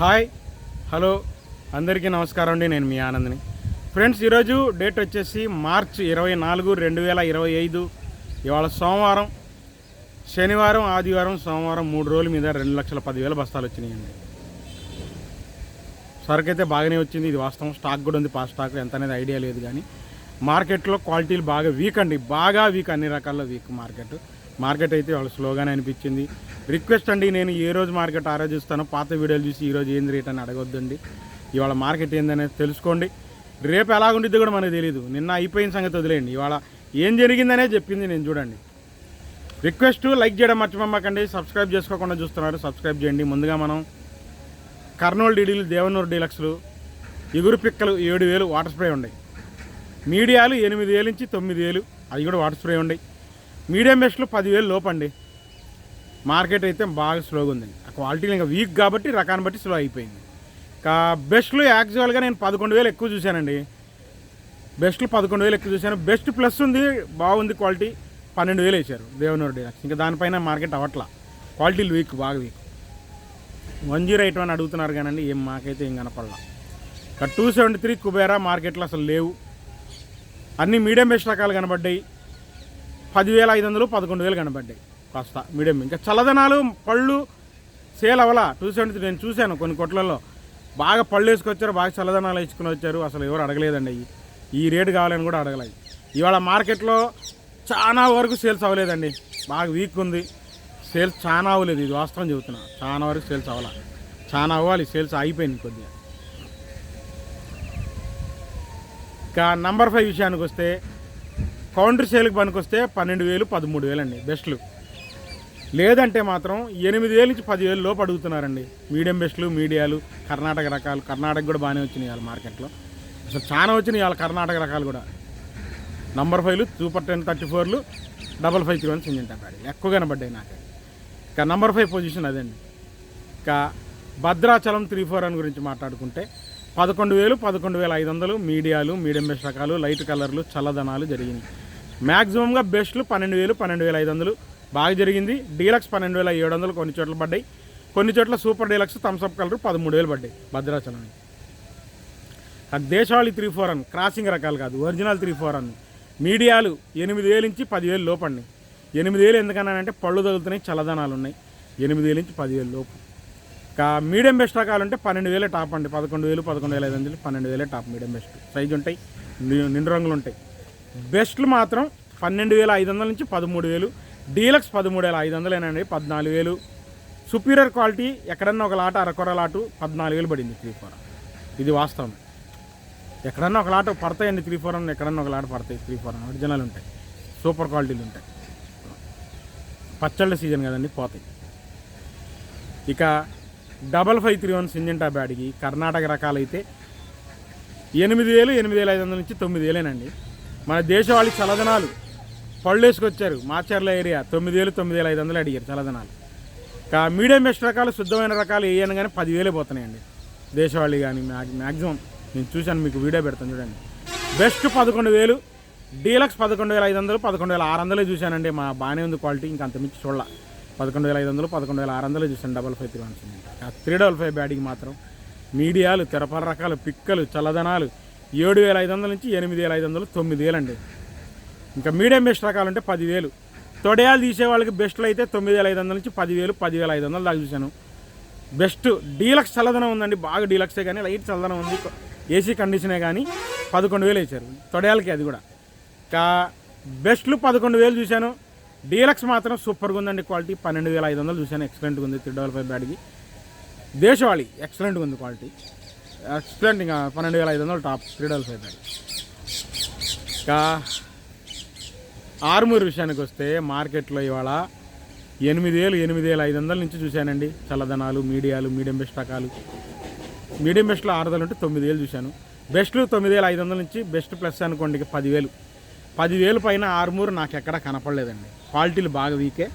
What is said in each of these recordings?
Hi hello అందరికీ నమస్కారం అండి నేను మీ ఆనంద్ని. ఫ్రెండ్స్ ఈరోజు డేట్ వచ్చేసి మార్చ్ ఇరవై నాలుగు రెండు వేల ఇరవై ఐదు. ఇవాళ సోమవారం శనివారం ఆదివారం సోమవారం మూడు రోజుల మీద రెండు లక్షల పదివేల బస్తాలు వచ్చినాయండి. సరుకు అయితే బాగానే వచ్చింది ఇది వాస్తవం. స్టాక్ కూడా ఉంది పాస్ స్టాక్ ఎంత అనేది ఐడియా లేదు కానీ మార్కెట్లో క్వాలిటీలు బాగా వీక్ అండి బాగా వీక్ అన్ని రకాల వీక్ మార్కెట్. మార్కెట్ అయితే వాళ్ళు స్లోగానే అనిపించింది. రిక్వెస్ట్ అండి నేను ఏ రోజు మార్కెట్ ఆ రోజు ఇస్తాను పాత వీడియోలు చూసి ఈ రోజు ఏంది రేట్ అని అడగొద్దండి. ఇవాళ మార్కెట్ ఏందనేది తెలుసుకోండి. రేపు ఎలాగుండిద్ది కూడా మనకు తెలియదు నిన్న అయిపోయిన సంగతి వదిలేయండి. ఇవాళ ఏం జరిగిందనే చెప్పింది నేను చూడండి. రిక్వెస్ట్ లైక్ చేయడం మర్చిపోమ్మకండి సబ్స్క్రైబ్ చేసుకోకుండా చూస్తున్నారు. సబ్స్క్రైబ్ చేయండి. ముందుగా మనం కర్నూలు డీడీలు దేవనూరు డీలక్స్లు ఎగురు పిక్కలు ఏడు వేలు వాటర్ స్ప్రే ఉన్నాయి. మీడియాలు ఎనిమిది వేలు నుంచి తొమ్మిది వేలు. అది కూడా వాటర్ స్ప్రే ఉన్నాయి. మీడియం బెస్ట్లు పదివేలు లోపండి. మార్కెట్ అయితే బాగా స్లోగా ఉంది ఆ క్వాలిటీ ఇంకా వీక్ కాబట్టి రకాన్ని బట్టి స్లో అయిపోయింది. ఇంకా బెస్ట్లు యాక్చువల్గా నేను పదకొండు వేలు ఎక్కువ చూశానండి. బెస్ట్లు పదకొండు వేలు ఎక్కువ చూశాను. బెస్ట్ ప్లస్ ఉంది బాగుంది క్వాలిటీ. పన్నెండు వేలు వేశారు దేవనూరు డీలక్స్. ఇంకా దానిపైన మార్కెట్ అవట్లా క్వాలిటీలు వీక్ బాగా weak. One zero eight one అడుగుతున్నారు కానండి ఏం మాకైతే ఏం కనపడలా. ఇక టూ సెవెంటీ త్రీ కుబేరా మార్కెట్లో అసలు లేవు. అన్నీ మీడియం బెస్ట్ రకాలు కనబడ్డాయి. పదివేల ఐదు వందలు పదకొండు వేలు కనబడ్డాయి. కాస్త మీడియం. ఇంకా చల్లదనాలు పళ్ళు సేల్ అవలా టూ సెవెంటీ నేను చూశాను కొన్ని కొట్లలో. బాగా పళ్ళు వేసుకొచ్చారు బాగా చల్లదనాలు వేసుకుని వచ్చారు. అసలు ఎవరు అడగలేదండి అవి. ఈ రేటు కావాలని కూడా అడగలేదు. ఇవాళ మార్కెట్లో చాలా వరకు సేల్స్ అవ్వలేదండి. బాగా వీక్ ఉంది. సేల్స్ చాలా అవ్వలేదు. ఇది వాస్తవం చెబుతున్నా. చాలా వరకు సేల్స్ అవ్వాల? చాలా అవ్వాలి. సేల్స్ అయిపోయింది కొద్దిగా. ఇక నంబర్ ఫైవ్ విషయానికి వస్తే కౌంటర్ సేల్కి పనికొస్తే పన్నెండు వేలు పదమూడు వేలు అండి బెస్ట్లు. లేదంటే మాత్రం ఎనిమిది వేలు నుంచి పదివేలు లోపు అడుగుతున్నారండి. మీడియం బెస్ట్లు మీడియాలు కర్ణాటక రకాలు. కర్ణాటక కూడా బాగానే వచ్చినాయి వాళ్ళ మార్కెట్లో. అసలు చాలా వచ్చినాయి వాళ్ళ కర్ణాటక రకాలు కూడా. నంబర్ ఫైవ్లు సూపర్ టెన్ థర్టీ ఫోర్లు డబల్ ఫైవ్ త్రీ వన్ సింజన్ ఎక్కువ కనబడ్డాయి నాకు. ఇక నంబర్ ఫైవ్ పొజిషన్ అదండి. ఇక భద్రాచలం త్రీ ఫోర్ అని గురించి మాట్లాడుకుంటే పదకొండు వేలు పదకొండు వేల ఐదు వందలు మీడియాలు మీడియం బెస్ట్ రకాలు లైట్ కలర్లు చల్లదనాలు జరిగినాయి. మ్యాక్సిమంగా బెస్ట్లు పన్నెండు వేలు పన్నెండు వేల ఐదు వందలు. బాగా జరిగింది. డీలక్స్ పన్నెండు వేల ఏడు వందలు కొన్ని చోట్ల పడ్డాయి. కొన్ని చోట్ల సూపర్ డీలక్స్ థమ్స్అప్ కలర్ పదమూడు వేలు పడ్డాయి. భద్రాచలం అది దేశవాళి త్రీ ఫోర్ అన్ క్రాసింగ్ రకాలు కాదు. ఒరిజినల్ త్రీ ఫోర్ అన్ మీడియాలు ఎనిమిది వేలు నుంచి పదివేలు లోపండి ఎనిమిది వేలు ఎందుకన్నానంటే పళ్ళు తగులుతున్నాయి చల్లదనాలు ఉన్నాయి. ఎనిమిది వేలు నుంచి పదివేలు లోపు. ఇంకా మీడియం బెస్ట్ రకాలు ఉంటే పన్నెండు వేలే టాప్ అండి. పదకొండు వేలు పదకొండు వేల ఐదు వందలు పన్నెండు వేలే టాప్ మీడియం బెస్ట్. సైజు ఉంటాయి. నిండు రంగులు ఉంటాయి. బెస్ట్లు మాత్రం పన్నెండు వేల ఐదు వందల నుంచి పదమూడు వేలు డీలక్స్ పదమూడు వేల ఐదు వందలేనండి పద్నాలుగు వేలు. సుపీరియర్ క్వాలిటీ ఎక్కడన్నా ఒక లాట అరకొర లాటు పద్నాలుగు వేలు పడింది త్రీ ఫోర్. ఇది వాస్తవం. ఎక్కడన్నా ఒక లాట పడతాయండి త్రీ ఫోర్ ఎక్కడన్నా ఒక లాట పడతాయి త్రీ ఫోర్ ఒరిజినల్ ఉంటాయి. సూపర్ క్వాలిటీలు ఉంటాయి. పచ్చళ్ళ సీజన్ కదండి పోతాయి. ఇక double five three one Syngenta బ్యాడ్కి Karnataka రకాలైతే ఎనిమిది వేలు ఎనిమిది వేల ఐదు వందల నుంచి తొమ్మిది వేలేనండి. మన దేశవాళి చలదనాలు పళ్ళు వేసుకొచ్చారు. మాచర్ల ఏరియా. తొమ్మిది వేలు తొమ్మిది వేల ఐదు వందలు అడిగారు చలదనాలు ఇంకా మీడియం బెస్ట్ రకాలు శుద్ధమైన రకాలు వేయను కానీ పదివేలే పోతున్నాయండి. దేశవాళి కానీ మ్యాక్సిమం నేను చూశాను మీకు వీడియో పెడతాను చూడండి. బెస్ట్ పదకొండు వేలు డీలక్స్ పదకొండు వేల ఐదు వందలు పదకొండు వేల ఆరు వందలే చూశానండి. మా బాగానే ఉంది క్వాలిటీ ఇంకా అంతమించి చూడాల. పదకొండు వేల ఐదు వందలు పదకొండు వేల ఆరు వందలే చూశాను double five three ones three double five batting మాత్రం మీడియాలు తెరపల రకాలు పిక్కలు చల్లదనాలు ఏడు వేల ఐదు వందల నుంచి ఎనిమిది వేల ఐదు వందలు తొమ్మిది వేలు అండి ఇంకా మీడియం బెస్ట్ రకాలు అంటే పదివేలు. తొడయాలు తీసే వాళ్ళకి బెస్ట్లు అయితే తొమ్మిది వేల ఐదు వందల నుంచి పదివేలు పదివేల ఐదు వందలు దాకా చూశాను. బెస్ట్ డీలక్స్ చల్లదనం ఉందండి బాగా డీలక్సే కానీ లైట్ చల్లదనం ఉంది. ఏసీ కండిషనే కానీ పదకొండు వేలు వేశారు. తొడయాలకి అది కూడా. ఇంకా బెస్ట్లు పదకొండు వేలు చూశాను. డీలక్స్ మాత్రం సూపర్గా ఉందండి క్వాలిటీ. పన్నెండు వేల ఐదు వందలు చూశాను. ఎక్సలెంట్గా ఉంది. త్రీ డబల్ ఫైవ్ బ్యాడ్కి దేశవాళి ఎక్సలెంట్గా ఉంది క్వాలిటీ. ఎక్సలెంట్ ఇంకా పన్నెండు వేల ఐదు వందలు టాప్ త్రీ డబల్ ఇంకా ఆర్మూర్ విషయానికి వస్తే మార్కెట్లో ఇవాళ ఎనిమిది వేలు ఎనిమిది వేల ఐదు వందల నుంచి చూశానండి. చల్లదనాలు మీడియాలు మీడియం బెస్ట్ రకాలు. మీడియం బెస్ట్లో ఆరుదలు ఉంటే తొమ్మిది వేలు చూశాను. బెస్ట్లు తొమ్మిది వేల ఐదు వందల నుంచి బెస్ట్ ప్లస్ అనుకోండి పదివేలు. పదివేలు పైన ఆరుమూరు నాకు ఎక్కడ కనపడలేదండి. క్వాలిటీలు బాగా వీకే.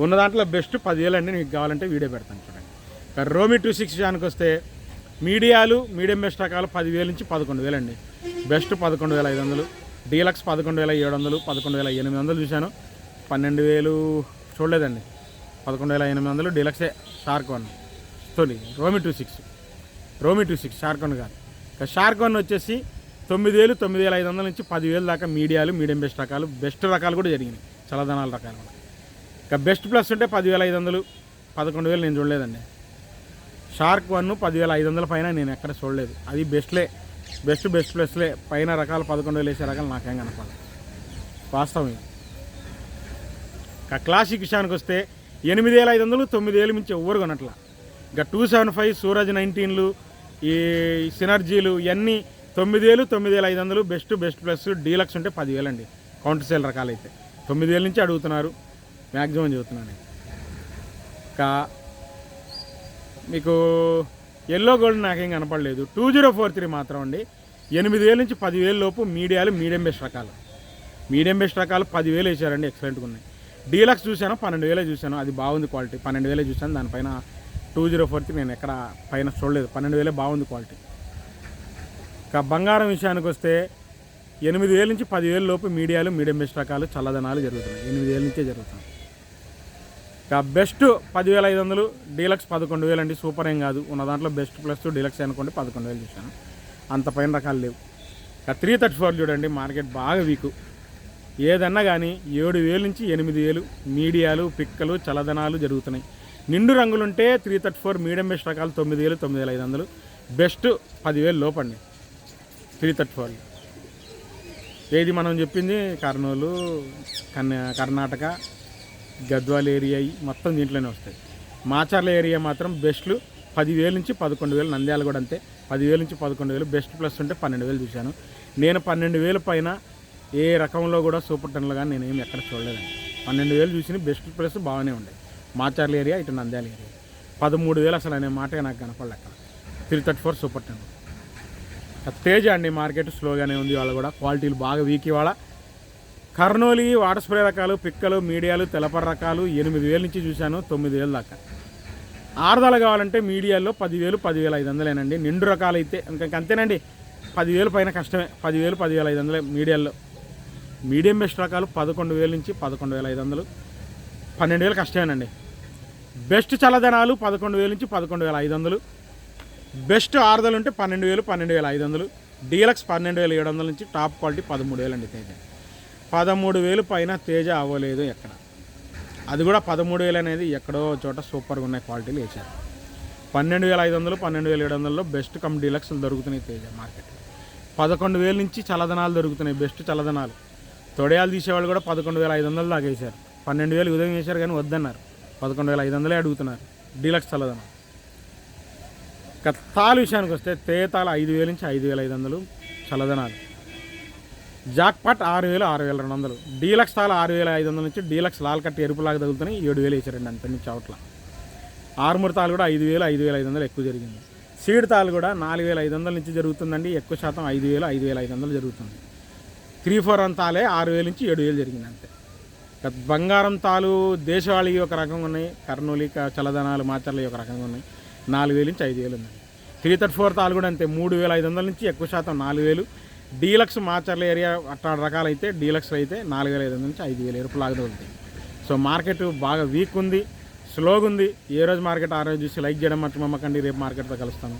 ఉన్న దాంట్లో బెస్ట్ పదివేలు అండి మీకు కావాలంటే వీడియో పెడతాను చూడండి. రోమి టూ సిక్స్ విషయానికి వస్తే మీడియాలు మీడియం బెస్ట్ రకాలు పదివేల నుంచి పదకొండు వేలు అండి బెస్ట్ పదకొండు వేల ఐదు వందలు డీలక్స్ పదకొండు వేల ఏడు వందలు పదకొండు వేల ఎనిమిది వందలు చూశాను. పన్నెండు వేలు చూడలేదండి. పదకొండు వేల ఎనిమిది వందలు డీలక్సే షార్క్ వన్. తొలి రోమి టూ సిక్స్. రోమి టూ సిక్స్ షార్క్ వన్ కాదు. ఇక షార్క్ వన్ వచ్చేసి తొమ్మిది వేలు తొమ్మిది వేల ఐదు వందల నుంచి పదివేలు దాకా మీడియాలు మీడియం బెస్ట్ రకాలు బెస్ట్ రకాలు కూడా జరిగినాయి. చల్లదనాల రకాలు. కూడా ఇక బెస్ట్ ప్లస్ ఉంటే పదివేల ఐదు వందలు పదకొండు వేలు నేను చూడలేదండి. షార్క్ వన్ పదివేల ఐదు వందల పైన నేను ఎక్కడ చూడలేదు. అది బెస్ట్లే. Best best ప్లస్లే. పైన రకాలు పదకొండు వేలు వేసే రకాలు నాకేం కనపడదు వాస్తవం ఇది. ఇక క్లాసిక్ విషయానికి వస్తే ఎనిమిది వేల ఐదు వందలు తొమ్మిది వేలు మించి ఎవ్వరు కొనట్ల. ఇక టూ సెవెన్ ఫైవ్ సూరజ్ నైన్టీన్లు ఈ సినర్జీలు ఇవన్నీ తొమ్మిది వేలు తొమ్మిది వేల ఐదు వందలు బెస్ట్ బెస్ట్ ప్లస్ డీలక్స్ ఉంటే పదివేలు అండి కౌంటర్ సేల్ రకాలైతే. తొమ్మిది వేల నుంచి అడుగుతున్నారు. మ్యాక్సిమం చెబుతున్నాను ఇంకా మీకు ఎల్లో గోల్డ్ నాకేం కనపడలేదు. టూ జీరో ఫోర్ త్రీ మాత్రం అండి. ఎనిమిది వేల నుంచి పదివేల లోపు మీడియాలు మీడియం బెస్ట్ రకాలు. మీడియం బెస్ట్ రకాలు పదివేలు వేసారండి ఎక్సలెంట్గా ఉన్నాయి డీలక్స్ చూశాను పన్నెండు వేలే చూశాను అది బాగుంది క్వాలిటీ. పన్నెండు వేలే చూశాను దానిపైన టూ జీరో ఫోర్ త్రీ నేను ఎక్కడ పైన చూడలేదు. పన్నెండు వేలే బాగుంది క్వాలిటీ. ఇంకా బంగారం విషయానికి వస్తే ఎనిమిది వేల నుంచి పదివేల లోపు మీడియాలు మీడియం బెస్ట్ రకాలు చల్లదనాలు జరుగుతున్నాయి. ఎనిమిది వేల నుంచే జరుగుతున్నాయి. ఇక బెస్ట్ పదివేల ఐదు వందలు డీలక్స్ పదకొండు వేలు అండి సూపర్ ఏం కాదు. ఉన్న దాంట్లో బెస్ట్ ప్లస్ డీలక్స్ అనుకోండి పదకొండు వేలు చూశాను. అంత పైన రకాలు లేవు. ఇక త్రీ థర్టీ ఫోర్ చూడండి మార్కెట్ బాగా వీకు. ఏదన్నా కానీ ఏడు వేలు నుంచి ఎనిమిది వేలు మీడియాలు పిక్కలు చలదనాలు జరుగుతున్నాయి. నిండు రంగులుంటే three thirty four medium best రకాలు తొమ్మిది వేలు తొమ్మిది వేల ఐదు వందలు. బెస్ట్ పదివేలు లోపండి త్రీ థర్టీ ఫోర్. ఏది మనం చెప్పింది? కర్నూలు కన్ కర్ణాటక గద్వాల్ ఏరియా మొత్తం దీంట్లోనే వస్తాయి. మాచర్ల ఏరియా మాత్రం బెస్ట్లు పదివేల నుంచి పదకొండు వేలు నంద్యాల కూడా అంతే. పదివేలు నుంచి పదకొండు వేలు బెస్ట్ ప్లస్ ఉంటే పన్నెండు వేలు చూశాను. నేను పన్నెండు వేలు పైన ఏ రకంలో కూడా సూపర్ టెన్లు కానీ నేనేమి ఎక్కడ చూడలేదండి. పన్నెండు వేలు చూసిన బెస్ట్ ప్లస్ బాగానే ఉండే. మాచర్ల ఏరియా ఇటు నంద్యాల ఏరియా. పదమూడు వేలు అసలు అనే మాట నాకు కనపడలే అక్కడ. Three thirty four super ten Teja అండి మార్కెట్ స్లోగానే ఉంది వాళ్ళు కూడా. క్వాలిటీలు బాగా వీక్ ఇవాళ. కర్నూలి వాటర్ స్ప్రే రకాలు పిక్కలు మీడియాలు తెలపర రకాలు ఎనిమిది వేల నుంచి చూశాను తొమ్మిది వేలు దాకా. ఆరుదలు కావాలంటే మీడియాలో పదివేలు పదివేల ఐదు వందలేనండి. నిండు రకాలు అయితే ఇంకా అంతేనండి. పదివేలు పైన కష్టమే. పదివేలు పదివేల ఐదు వందలే మీడియాల్లో. మీడియం బెస్ట్ రకాలు పదకొండు వేల నుంచి పదకొండు వేల ఐదు వందలు. పన్నెండు వేలు కష్టమేనండి. బెస్ట్ చల్లదనాలు పదకొండు వేల నుంచి పదకొండు వేల ఐదు వందలు. బెస్ట్ ఆరుదలు ఉంటే పన్నెండు వేలు పన్నెండు వేల ఐదు వందలు. డీలక్స్ పన్నెండు వేల ఏడు వందల నుంచి టాప్ క్వాలిటీ పదమూడు వేలు అండి అయితే పదమూడు వేలు పైన తేజ అవ్వలేదు ఎక్కడ. అది కూడా పదమూడు వేలు అనేది ఎక్కడో చోట సూపర్గా ఉన్నాయి క్వాలిటీలు వేసారు పన్నెండు వేల ఐదు వందలు పన్నెండు వేల ఏడు వందలలో బెస్ట్ కమ్ డీలక్స్లు దొరుకుతున్నాయి తేజ మార్కెట్ పదకొండు వేల నుంచి చల్లదనాలు దొరుకుతున్నాయి బెస్ట్ చల్లదనాలు తొడయాలు తీసేవాళ్ళు కూడా పదకొండు వేల ఐదు వందలు దాకా వేశారు. పన్నెండు వేలు ఉదయం వేశారు కానీ వద్దన్నారు. పదకొండు వేల ఐదు వందలే అడుగుతున్నారు. డీలక్స్ చల్లదనం ఇక తాలు విషయానికి వస్తే తేతాలు ఐదు వేల నుంచి ఐదు వేల ఐదు వందలు చల్లదనాలు జాక్పాట్ ఆరు వేలు ఆరు వేల రెండు వందలు. డీలక్స్ తాలు ఆరు వేల ఐదు వందల నుంచి డీలక్స్ లాల్ కట్టి ఎరుపులాగా తగులుతున్నాయి ఏడు వేలు వేసారండి అంత నుంచి అవట్ల ఆరుమూరు తాలు కూడా ఐదు వేలు ఐదు వేల ఐదు వందలు ఎక్కువ జరిగింది. సీడ్ తాలు కూడా నాలుగు వేల ఐదు వందల నుంచి జరుగుతుందండి ఎక్కువ శాతం ఐదు వేలు ఐదు వేల ఐదు వందలు జరుగుతుంది. త్రీ ఫోర్ వన్ తాలే ఆరు వేల నుంచి ఏడు వేలు జరిగింది అంతే. బంగారం తాలు దేశవాళీ ఒక రకంగా ఉన్నాయి కర్నూలిక చలదనాలు చల్లదనాలు మాచర్లు ఒక రకంగా ఉన్నాయి నాలుగు వేలు నుంచి ఐదు వేలు ఉన్నాయి. త్రీ థర్టీ ఫోర్ తాలు కూడా అంతే మూడు వేల ఐదు వందల నుంచి ఎక్కువ శాతం నాలుగు వేలు డీలక్స్ మాచర్ల ఏరియా అట్లా రకాలైతే డీలక్స్ అయితే నాలుగు వేల ఐదు వందల నుంచి ఐదు వేలు ఎరుపు లాగదవుతాయి సో మార్కెట్ బాగా వీక్ ఉంది స్లోగా ఉంది ఏ రోజు మార్కెట్ ఆ రోజు చూసి లైక్ చేయడం మర్చిపోమ్మకండి రేపు మార్కెట్తో కలుస్తాను.